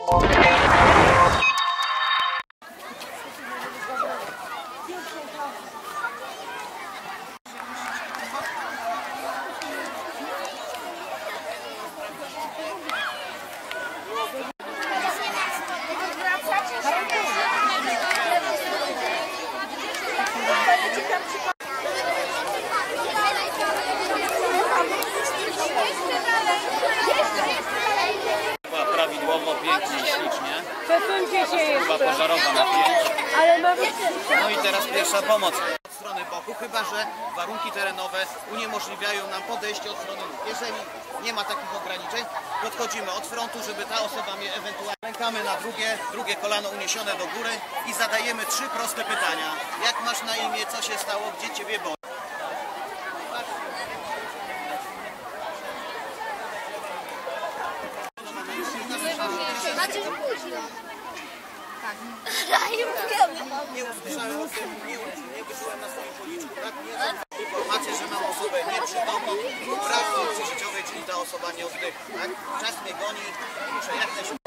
Oh. Przesuńcie się jeszcze. pożarowa na pięć. Ale mamy... No i teraz pierwsza pomoc. Od strony boku, chyba że warunki terenowe uniemożliwiają nam podejście od strony nóg. Jeżeli nie ma takich ograniczeń, podchodzimy od frontu, żeby ta osoba mnie ewentualnie... Rękamy na drugie, drugie kolano uniesione do góry i zadajemy trzy proste pytania. Jak masz na imię, co się stało, gdzie ciebie boli? Macie późno. Tak. Nie usłyszałem o tym, nie, nie wyszyłem na swoim policzku, tak? Nie informację, że mam osobę nieprzytomną, brak życiowej, czyli ta osoba nie oddycha, tak? Czas mnie goni, muszę jak najszybciej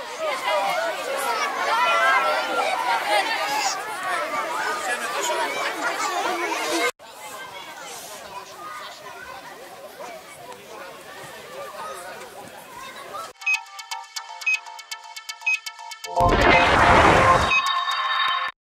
Okay.